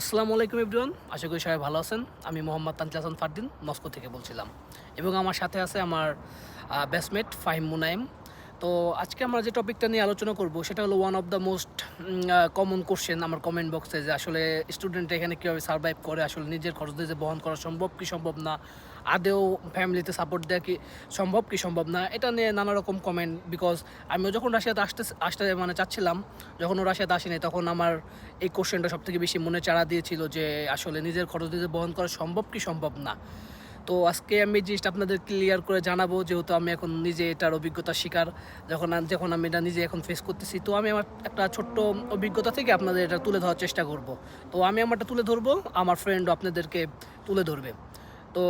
আসসালামু আলাইকুম এভরিওয়ান, আশা করি সবাই ভালো আছেন। আমি মোহাম্মদ তানজিল হাসান ফারদিন, মস্কো থেকে বলছিলাম। এবং আমার সাথে আছে আমার ব্যাটসমেট ফাহিম মুনাইম তো আজকে আমরা যে টপিকটা নিয়ে আলোচনা করব, সেটা হলো one of the most common question আমার কমেন্ট বক্সে যে আসলে স্টুডেন্ট এখানে কীভাবে সার্ভাইভ করে, আসলে নিজের খরচ দিয়ে বহন করা সম্ভব কি সম্ভব না, আদেও ফ্যামিলিতে সাপোর্ট দেওয়া কি সম্ভব কি সম্ভব না, এটা নিয়ে নানা রকম কমেন্ট বিকজ আমিও যখন রাশিয়াতে আসতে আসতে মানে চাচ্ছিলাম, যখন ও রাশিয়াতে আসেনি তখন আমার এই কোশ্চেনটা সব থেকে বেশি মনে চাড়া দিয়েছিল যে আসলে নিজের খরচ দিয়ে বহন করা সম্ভব কি সম্ভব না। তো আজকে আমি জিনিসটা আপনাদের ক্লিয়ার করে জানাব, যেহেতু আমি এখন নিজে এটার অভিজ্ঞতা শিকার, যখন যখন আমি এটা নিজে এখন ফেস করতেছি। তো আমি আমার একটা ছোট্ট অভিজ্ঞতা থেকে আপনাদের এটা তুলে ধরার চেষ্টা করব। তো আমি আমারটা তুলে ধরবো, আমার ফ্রেন্ডও আপনাদেরকে তুলে ধরবে। তো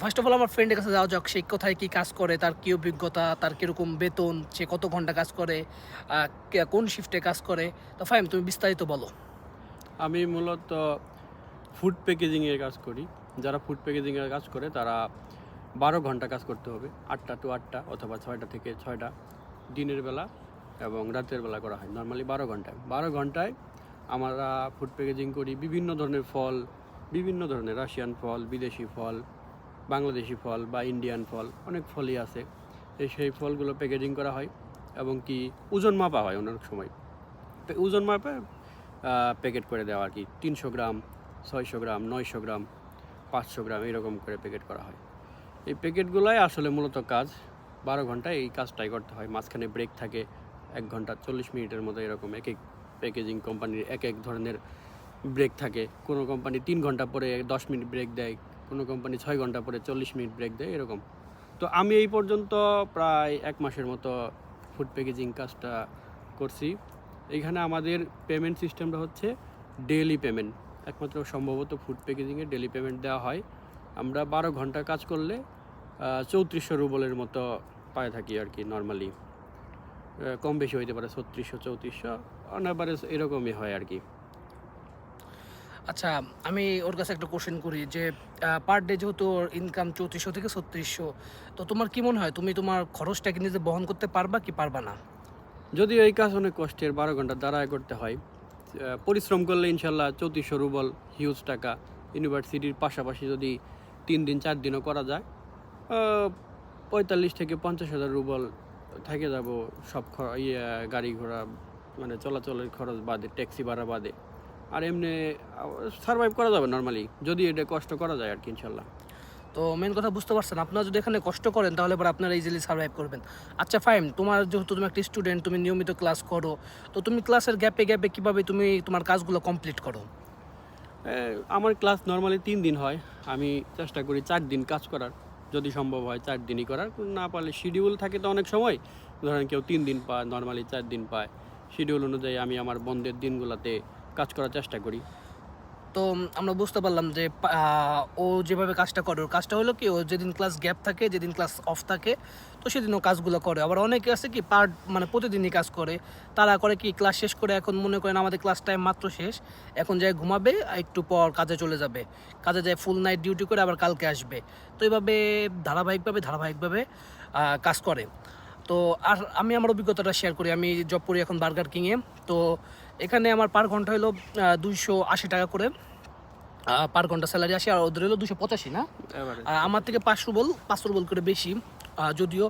ফার্স্ট অফ অল আমার ফ্রেন্ডের কাছে যাওয়া যাক, সে কোথায় কী কাজ করে, তার কী অভিজ্ঞতা, তার কীরকম বেতন, সে কত ঘণ্টা কাজ করে কোন শিফটে কাজ করে। তো ফাইম তুমি বিস্তারিত বলো। আমি মূলত ফুড প্যাকেজিংয়ের কাজ করি। যারা ফুড প্যাকেজিংয়ের কাজ করে, তারা বারো ঘণ্টা কাজ করতে হবে। আটটা টু আটটা অথবা ছয়টা থেকে ছয়টা দিনের বেলা এবং রাতের বেলা করা হয়। নর্মালি বারো ঘন্টায়। বারো ঘন্টায় আমরা ফুড প্যাকেজিং করি। বিভিন্ন ধরনের ফল, বিভিন্ন ধরনের রাশিয়ান ফল, বিদেশি ফল, বাংলাদেশি ফল বা ইন্ডিয়ান ফল, অনেক ফলই আছে। সেই ফলগুলো প্যাকেজিং করা হয় এবং কি ওজন মাপা হয় অনেক সময়। ওজন মাপে প্যাকেট করে দেওয়া আর কি। তিনশো গ্রাম, ছয়শো গ্রাম, নয়শো গ্রাম পাঁচশো গ্রাম এরকম করে প্যাকেট করা হয়। এই প্যাকেটগুলাই আসলে মূলত কাজ, বারো ঘন্টায় এই কাজটাই করতে হয়। মাঝখানে ব্রেক থাকে, এক ঘণ্টা চল্লিশ মিনিটের মতো এরকম এক এক প্যাকেজিং কোম্পানির এক এক ধরনের ব্রেক থাকে। কোনো কোম্পানি তিন ঘণ্টা পরে দশ মিনিট ব্রেক দেয়, কোনো কোম্পানি ছয় ঘণ্টা পরে চল্লিশ মিনিট ব্রেক দেয়, এরকম। তো আমি এই পর্যন্ত প্রায় এক মাসের মতো ফুড প্যাকেজিং কাজটা করছি। এখানে আমাদের পেমেন্ট সিস্টেমটা হচ্ছে ডেইলি পেমেন্ট একমাত্র সম্ভবত ফুড প্যাকেজিংয়ে ডেলি পেমেন্ট দেওয়া হয়। আমরা বারো ঘণ্টা কাজ করলে চৌত্রিশশো রুবলের মতো পায়ে থাকি আর কি নর্মালি কম বেশি হইতে পারে ছত্রিশশো চৌত্রিশশো অন এরকমই হয় আর কি। আচ্ছা আমি ওর কাছে একটা কোশ্চেন করি যে পার ডে যেহেতু ওর ইনকাম চৌত্রিশশো থেকে ছত্রিশশো তো তোমার কি মনে হয় তুমি তোমার খরচটাকে নিজে বহন করতে পারবা কি পারবা না? যদিও এই কাজ অনেক কষ্টের বারো ঘণ্টা দাঁড়ায় করতে হয়। পরিশ্রম করলে ইনশাল্লাহ চৌত্রিশশো রুবল হিউজ টাকা ইউনিভার্সিটির পাশাপাশি যদি তিন দিন, চার দিনও করা যায় পঁয়তাল্লিশ থেকে পঞ্চাশ হাজার রুবল থেকে যাব সব ইয়ে গাড়ি ঘোড়া মানে চলাচলের খরচ বাদে ট্যাক্সি ভাড়া বাদে। আর এমনি সার্ভাইভ করা যাবে নর্মালি যদি এটা কষ্ট করা যায় আর কি ইনশাল্লাহ। তো মেন কথা বুঝতে পারছেন, আপনারা যদি এখানে কষ্ট করেন, তাহলে পরে আপনারা ইজিলি সার্ভাইভ করবেন। আচ্ছা ফাইন তোমার যেহেতু তুমি একটা স্টুডেন্ট তুমি নিয়মিত ক্লাস করো, তো তুমি ক্লাসের গ্যাপে গ্যাপে কীভাবে তুমি তোমার কাজগুলো কমপ্লিট করো? আমার ক্লাস নর্মালি তিন দিন হয়, আমি চেষ্টা করি চার দিন কাজ করার, যদি সম্ভব হয় চার দিনই করার, না পারলে শিডিউল থাকে তো অনেক সময়, ধরেন কেউ তিন দিন পায় নর্মালি চার দিন পায় শিডিউল অনুযায়ী আমি আমার বন্ধের দিনগুলোতে কাজ করার চেষ্টা করি। তো আমরা বুঝতে পারলাম যে ও যেভাবে কাজটা করে, ওর কাজটা হলো কি, ও যেদিন ক্লাস গ্যাপ থাকে, যেদিন ক্লাস অফ থাকে, তো সেদিন ও কাজগুলো করে। আবার অনেকে আছে কি পার মানে প্রতিদিনই কাজ করে। তারা করে কি ক্লাস শেষ করে এখন মনে করেন আমাদের ক্লাস টাইম মাত্র শেষ। এখন যায় ঘুমাবে, একটু পর কাজে চলে যাবে। কাজে যায় ফুল নাইট ডিউটি করে আবার কালকে আসবে। তো এইভাবে ধারাবাহিকভাবে ধারাবাহিকভাবে কাজ করে। তো আর আমি আমার অভিজ্ঞতাটা শেয়ার করি। আমি জব করি এখন বার্গার কিংয়ে তো এখানে আমার পার ঘণ্টা হলো দুইশো আশি টাকা করে। পার ঘণ্টা স্যালারি আসে আর ওদের হলো দুশো পঁচাশি না? আমার থেকে পাঁচ রুবল পাঁচ বল করে বেশি। যদিও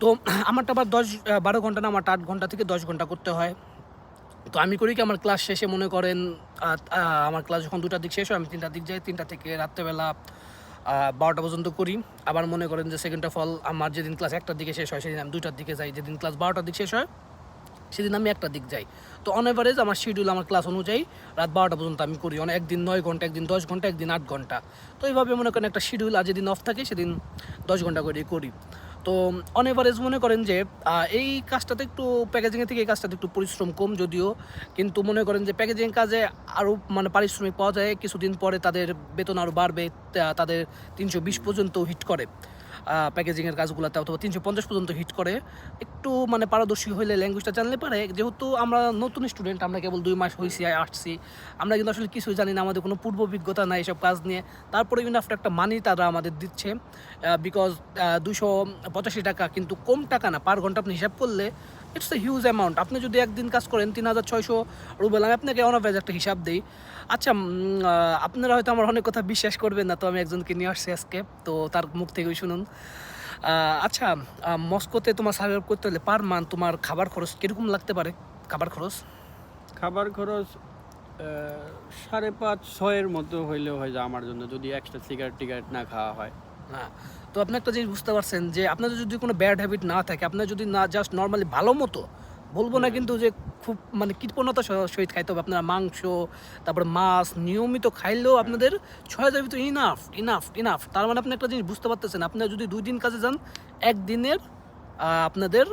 তো আমারটা আবার দশ বারো ঘণ্টা না আমারটা আট ঘণ্টা থেকে দশ ঘণ্টা করতে হয়। তো আমি করি কি আমার ক্লাস শেষে মনে করেন আমার ক্লাস যখন দুটার দিক শেষ হয় আমি তিনটার দিক যাই তিনটা থেকে রাত্রেবেলা বারোটা পর্যন্ত করি। আবার মনে করেন যে সেকেন্ড অফ অল আমার যেদিন ক্লাস একটার দিকে শেষ হয় সেদিন আমি দুইটার দিকে যাই। যেদিন ক্লাস বারোটার দিক শেষ হয় সেদিন আমি একটা দিক যাই। তো অন এভারেজ আমার শিডিউল আমার ক্লাস অনুযায়ী রাত বারোটা পর্যন্ত আমি করি। অনেক একদিন নয় ঘণ্টা, একদিন দশ ঘণ্টা, একদিন আট ঘণ্টা। তো এইভাবে মনে করেন একটা শিডিউল আর যেদিন অফ থাকে সেদিন দশ ঘণ্টা করে করি। তো অন এভারেজ মনে করেন যে এই কাজটাতে একটু প্যাকেজিংয়ের থেকে এই কাজটাতে একটু পরিশ্রম কম যদিও। কিন্তু মনে করেন যে প্যাকেজিং কাজে আরও মানে পারিশ্রমিক পাওয়া যায়। কিছুদিন পরে তাদের বেতন আরও বাড়বে তাদের তিনশো বিশ পর্যন্ত হিট করে। প্যাকেজিংয়ের কাজগুলোতে অথবা তিনশো পঞ্চাশ পর্যন্ত হিট করে। একটু মানে পারদর্শী হইলে ল্যাঙ্গুয়েজটা জানলে পারে। যেহেতু আমরা নতুন স্টুডেন্ট আমরা কেবল দুই মাস হয়েছি আসছি। আমরা কিন্তু আসলে কিছু জানি না, আমাদের কোনো পূর্ব অভিজ্ঞতা নাই এসব কাজ নিয়ে। তারপরে কিন্তু আফটার একটা মানি তারা আমাদের দিচ্ছে। বিকজ দুশো পঁচাশি টাকা কিন্তু কম টাকা না পার ঘণ্টা আপনি হিসাব করলে ইটস এ হিউজ অ্যামাউন্ট আপনি যদি একদিন কাজ করেন তিন হাজার ছয়শো রুবেল, আমি আপনাকে অনাফেজ একটা হিসাব দিই। আচ্ছা আপনারা হয়তো আমার অনেক কথা বিশ্বাস করবেন না, তো আমি একজনকে নিয়ে আসছি আজকে, তো তার মুখ থেকেই শুনুন। আচ্ছা মস্কোতে তোমার সার্ভাইভ করতে হলে পার মান্থ তোমার খাবার খরচ কীরকম লাগতে পারে? খাবার খরচ? খাবার খরচ সাড়ে পাঁচ, ছয়ের মতো হইলেও হয় যা আমার জন্য, যদি এক্সট্রা সিগারেট টিগারেট না খাওয়া হয়। হ্যাঁ। তো আপনি একটা জিনিস বুঝতে পারছেন যে আপনাদের যদি কোনো ব্যাড হ্যাবিট না থাকে আপনার যদি না জাস্ট নর্মালি ভালো মতো বলব না কিন্তু যে খুব মানে কৃপণতা সহিত খাইতে হবে আপনারা মাংস তারপরে মাছ নিয়মিত খাইলেও আপনাদের ছয় হাজার ভিতরে ইনাফ ইনাফ ইনাফ তার মানে আপনি একটা জিনিস বুঝতে পারতেছেন আপনারা যদি দুই দিন কাজে যান একদিনের আপনাদের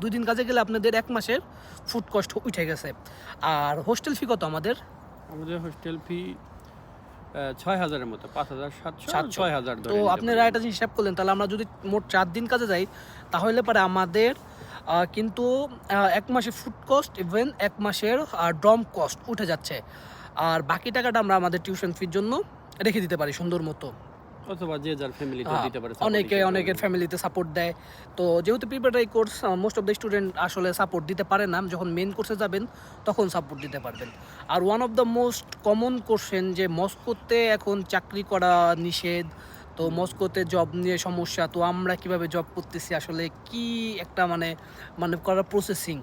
দুই দিন কাজে গেলে আপনাদের এক মাসের ফুড কস্ট উঠে গেছে। আর হোস্টেল ফি কত আমাদের? আমাদের হোস্টেল ফি ছয় হাজারের মতো পাঁচ হাজার সাতশো সাতশো। ছয় হাজার তো আপনারা জিনিস হিসাব করলেন তাহলে আমরা যদি মোট চার দিন কাজে যাই তাহলে পরে আমাদের কিন্তু এক মাসের ফুড কস্ট ইভেন এক মাসের ড্রম কস্ট উঠে যাচ্ছে। আর বাকি টাকাটা আমরা আমাদের টিউশন ফির জন্য রেখে দিতে পারি সুন্দর মতো। অথবা যে যার ফ্যামিলিতে দিতে পারে অনেকে অনেকের ফ্যামিলিতে সাপোর্ট দেয়। তো যেহেতু preparatory course most of the student আসলে সাপোর্ট দিতে পারে না। যখন মেন কোর্সে যাবেন তখন সাপোর্ট দিতে পারবেন। আর one of the most common question যে মস্কোতে এখন চাকরি করা নিষেধ তো মস্কোতে জব নিয়ে সমস্যা তো আমরা কীভাবে জব করতেছি? আসলে কি একটা মানে মানে করার প্রসেসিং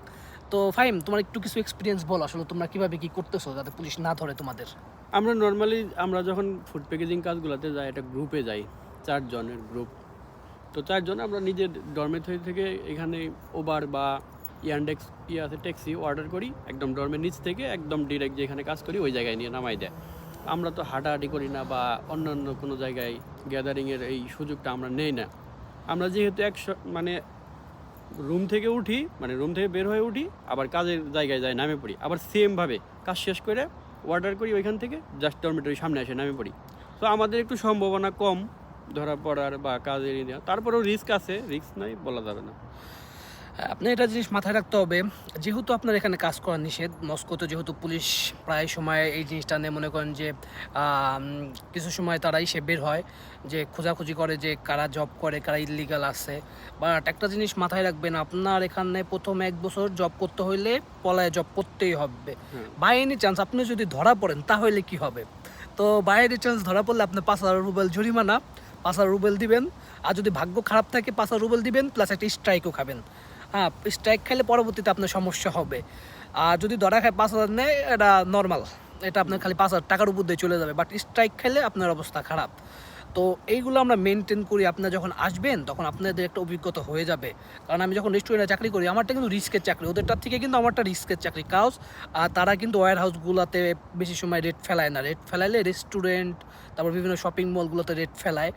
তো ফাইম তোমার একটু কিছু এক্সপিরিয়েন্স বল আসলে তোমরা কীভাবে কি করতেছো যাতে পুলিশ না ধরে তোমাদের? আমরা নর্মালি আমরা যখন ফুড প্যাকেজিং কাজগুলোতে যাই, একটা গ্রুপে যাই, চারজনের গ্রুপ তো চারজন আমরা নিজের ডরমেটরি থেকে এখানে ওবার বা ইয়ান্ডেক্স ইয়ে আছে ট্যাক্সি অর্ডার করি, একদম ডরমের নিচ থেকে একদম ডিরেক্ট যেখানে কাজ করি, ওই জায়গায় নিয়ে নামাই দেয়। আমরা তো হাঁটাহাঁটি করি না বা অন্যান্য কোনো জায়গায় গ্যাদারিংয়ের এই সুযোগটা আমরা নেই না। আমরা যেহেতু একশো মানে রুম থেকে উঠি মানে রুম থেকে বের হয়ে উঠি, আবার কাজের জায়গায় যাই, নামে পড়ি, আবার সেমভাবে কাজ শেষ করে অর্ডার করি ওইখান থেকে জাস্ট ডরমেটরি সামনে আসে, নামে পড়ি। তো আমাদের একটু সম্ভাবনা কম, ধরা পড়ার বা কাজ এড়িয়ে দেওয়া তারপরেও রিস্ক আছে রিস্ক নাই, বলা যাবে না। আপনি এটা জিনিস মাথায় রাখতে হবে যেহেতু আপনার এখানে কাজ করা নিষেধ মস্কোতে যেহেতু পুলিশ প্রায় সময় এই জিনিসটা নিয়ে মনে করেন যে কিছু সময় তারাই সে বের হয় যে খোঁজাখুঁজি করে যে কারা জব করে কারা ইলিগাল আছে। বাট একটা জিনিস মাথায় রাখবেন আপনার এখানে প্রথম এক বছর জব করতে হইলে পলায় জব করতেই হবে। বাই এনি চান্স আপনি যদি ধরা পড়েন তাহলে কি হবে? তো বাই এনি চান্স ধরা পড়লে আপনি পাঁচ হাজার রুবেল জরিমানা পাঁচ হাজার রুবেল দিবেন। আর যদি ভাগ্য খারাপ থাকে পাঁচ হাজার রুবেল দিবেন প্লাস একটা স্ট্রাইকও খাবেন। হ্যাঁ স্ট্রাইক খাইলে পরবর্তীতে আপনার সমস্যা হবে। আর যদি ধরা খায় পাঁচ হাজার নেয়, এটা নর্মাল এটা আপনার খালি পাঁচ হাজার টাকার উপর দিয়ে চলে যাবে। বাট স্ট্রাইক খেলে আপনার অবস্থা খারাপ। তো এইগুলো আমরা মেনটেন করি। আপনারা যখন আসবেন তখন আপনাদের একটা অভিজ্ঞতা হয়ে যাবে। কারণ আমি যখন রেস্টুরেন্টে চাকরি করি আমারটা কিন্তু রিস্কের চাকরি। ওদেরটার থেকে কিন্তু আমারটা রিস্কের চাকরি কাজ। আর তারা কিন্তু ওয়ার হাউসগুলোতে বেশি সময় রেট ফেলায় না। রেট ফেলাইলে রেস্টুরেন্ট তারপর বিভিন্ন শপিং মলগুলোতে রেট ফেলায়।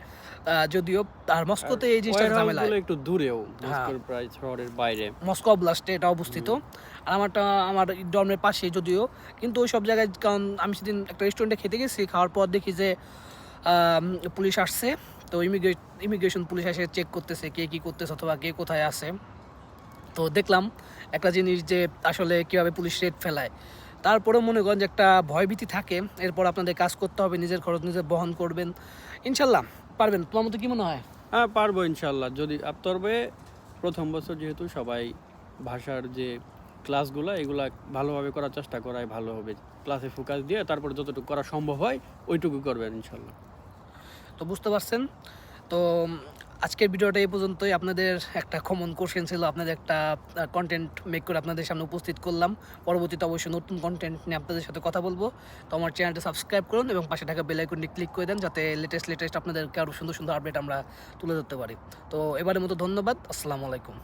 যদিও আর মস্কোতে এই জিনিসটা ঝামেলা। একটু দূরেও হ্যাঁ। প্রায় শহরের বাইরে। মস্কো ব্লাস্টে এটা অবস্থিত। আর আমারটা আমার ডর্মের পাশে যদিও। কিন্তু ওই সব জায়গায় কারণ আমি সেদিন একটা রেস্টুরেন্টে খেতে গেছি খাওয়ার পর দেখি যে পুলিশ আসছে। তো ইমিগ্রেট ইমিগ্রেশন পুলিশ এসে চেক করতেছে কে কী করতেছে অথবা কে কোথায় আছে। তো দেখলাম একটা জিনিস যে আসলে কীভাবে পুলিশ রেট ফেলায়। তারপরে মনে করেন যে একটা ভয়ভীতি থাকে। এরপর আপনাদের কাজ করতে হবে, নিজের খরচ নিজে বহন করবেন। ইনশাল্লাহ, পারবেন। তোমার মতো কি মনে হয়? হ্যাঁ পারব ইনশাল্লাহ। যদি তবে প্রথম বছর যেহেতু সবাই ভাষার যে ক্লাসগুলো এগুলা ভালোভাবে করার চেষ্টা করাই ভালো হবে। ক্লাসে ফোকাস দিয়ে তারপর যতটুকু করা সম্ভব হয়, ওইটুকু করবেন ইনশাল্লাহ। তো বুঝতে পারছেন? তো আজকের ভিডিওটা এই পর্যন্তই। আপনাদের একটা কমন কোশ্চেন ছিল, আপনাদের একটা কন্টেন্ট মেক করে আপনাদের সামনে উপস্থিত করলাম। পরবর্তীতে অবশ্যই নতুন কন্টেন্ট নিয়ে আপনাদের সাথে কথা বলব। তো আমার চ্যানেলটা সাবস্ক্রাইব করুন এবং পাশে থাকা বেল আইকনটি ক্লিক করে দেন, যাতে লেটেস্ট লেটেস্ট আপনাদেরকে আরও সুন্দর সুন্দর আপডেট আমরা তুলে ধরতে পারি। তো, এবারের মতো ধন্যবাদ। আসসালামু আলাইকুম।